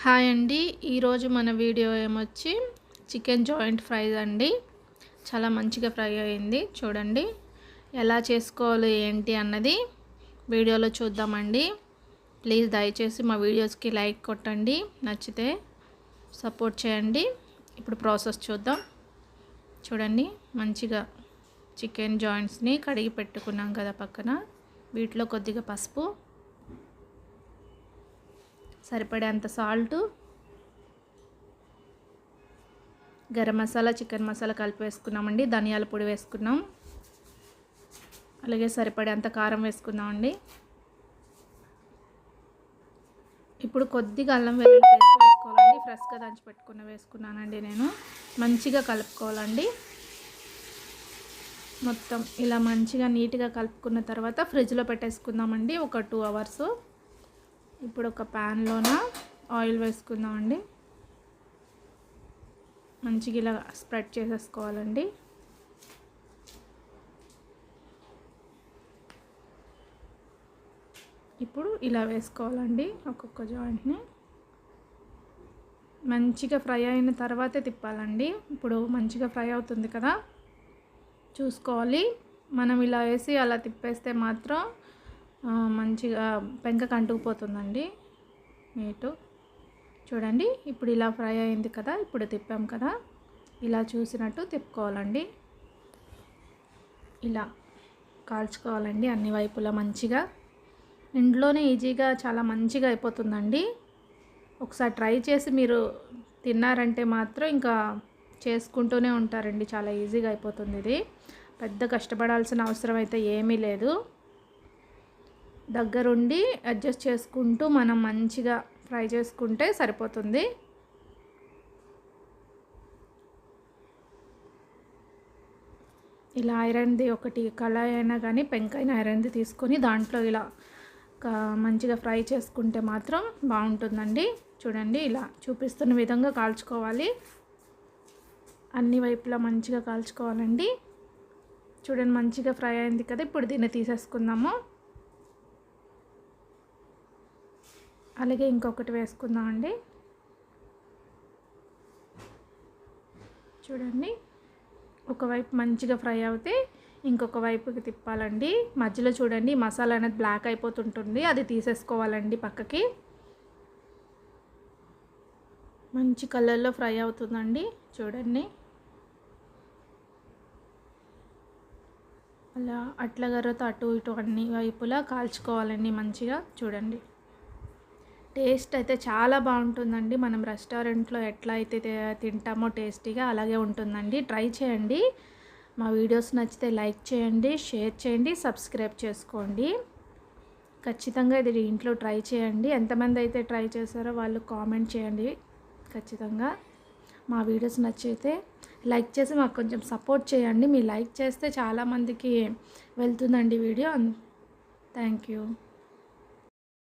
Hi అండి. ఈరోజు మన వీడియో ఏమొచ్చి చికెన్ జాయింట్ ఫ్రై అండి. చాలా మంచిగా ఫ్రై అయింది. చూడండి ఎలా చేసుకోవాలి ఏంటి అన్నది వీడియోలో చూద్దామండి. ప్లీజ్ దయచేసి మా వీడియోస్కి లైక్ కొట్టండి. నచ్చితే సపోర్ట్ చేయండి. ఇప్పుడు ప్రాసెస్ చూద్దాం. చూడండి మంచిగా చికెన్ జాయింట్స్ని కడిగి పెట్టుకున్నాం కదా పక్కన. వీటిలో కొద్దిగా పసుపు సరిపడేంత సాల్టు. గరం మసాలా చికెన్ మసాలా కలిపి వేసుకున్నామండి. ధనియాల పొడి వేసుకున్నాం. అలాగే సరిపడేంత కారం వేసుకుందామండి. ఇప్పుడు కొద్దిగా అల్లం వెల్లుల్లి పేస్ట్ వేసుకోవాలండి. ఫ్రెష్గా దంచి పెట్టుకున్న వేసుకున్నానండి నేను. మంచిగా కలుపుకోవాలండి. మొత్తం ఇలా మంచిగా నీట్గా కలుపుకున్న తర్వాత ఫ్రిడ్జ్లో పెట్టేసుకుందామండి. ఒక టూ అవర్స్. ఇప్పుడు ఒక ప్యాన్లోన ఆయిల్ వేసుకుందామండి. మంచిగా ఇలా స్ప్రెడ్ చేసేసుకోవాలండి. ఇప్పుడు ఇలా వేసుకోవాలండి ఒక్కొక్క జాయింట్ని. మంచిగా ఫ్రై అయిన తర్వాతే తిప్పాలండి. ఇప్పుడు మంచిగా ఫ్రై అవుతుంది కదా. చూసుకోవాలి. మనం ఇలా వేసి అలా తిప్పేస్తే మాత్రం మంచిగా పెంక అంటుకుపోతుందండి నీటు చూడండి ఇప్పుడు ఇలా ఫ్రై అయింది కదా ఇప్పుడు తిప్పాం కదా ఇలా చూసినట్టు తిప్పుకోవాలండి. ఇలా కాల్చుకోవాలండి అన్ని వైపులా మంచిగా. ఇంట్లోనే ఈజీగా చాలా మంచిగా అయిపోతుందండి. ఒకసారి ట్రై చేసి మీరు తిన్నారంటే మాత్రం ఇంకా చేసుకుంటూనే ఉంటారండి చాలా ఈజీగా అయిపోతుంది ఇది. పెద్ద కష్టపడాల్సిన అవసరం అయితే ఏమీ లేదు. దగ్గరుండి అడ్జస్ట్ చేసుకుంటూ మనం మంచిగా ఫ్రై చేసుకుంటే సరిపోతుంది. ఇలా ఐరన్ది ఒకటి కళాయి అయినా కానీ పెంకైన ఐరన్ది తీసుకొని దాంట్లో ఇలా మంచిగా ఫ్రై చేసుకుంటే మాత్రం బాగుంటుందండి. చూడండి ఇలా చూపిస్తున్న విధంగా కాల్చుకోవాలి. అన్ని వైపులా మంచిగా కాల్చుకోవాలండి. చూడండి మంచిగా ఫ్రై అయింది కదా ఇప్పుడు దీన్ని తీసేసుకుందాము. అలాగే ఇంకొకటి వేసుకుందామండి చూడండి ఒకవైపు మంచిగా ఫ్రై అవుతే ఇంకొక వైపుకి తిప్పాలండి. మధ్యలో చూడండి మసాలా అనేది బ్లాక్ అయిపోతుంటుంది. అది తీసేసుకోవాలండి పక్కకి. మంచి కలర్లో ఫ్రై అవుతుందండి. చూడండి. అలా అట్లగర్రతో అటు ఇటు అన్ని వైపులా కాల్చుకోవాలండి మంచిగా. చూడండి. టేస్ట్ అయితే చాలా బాగుంటుందండి. మనం రెస్టారెంట్లో ఎట్లా అయితే తింటామో టేస్టీగా అలాగే ఉంటుందండి. ట్రై చేయండి. మా వీడియోస్ నచ్చితే లైక్ చేయండి షేర్ చేయండి సబ్స్క్రైబ్ చేసుకోండి. ఖచ్చితంగా ఇది ఇంట్లో ట్రై చేయండి. ఎంతమంది అయితే ట్రై చేశారో వాళ్ళు కామెంట్ చేయండి ఖచ్చితంగా. మా వీడియోస్ నచ్చితే లైక్ చేసి మాకు కొంచెం సపోర్ట్ చేయండి. మీరు లైక్ చేస్తే చాలామందికి వెళ్తుందండి వీడియో. Thank you.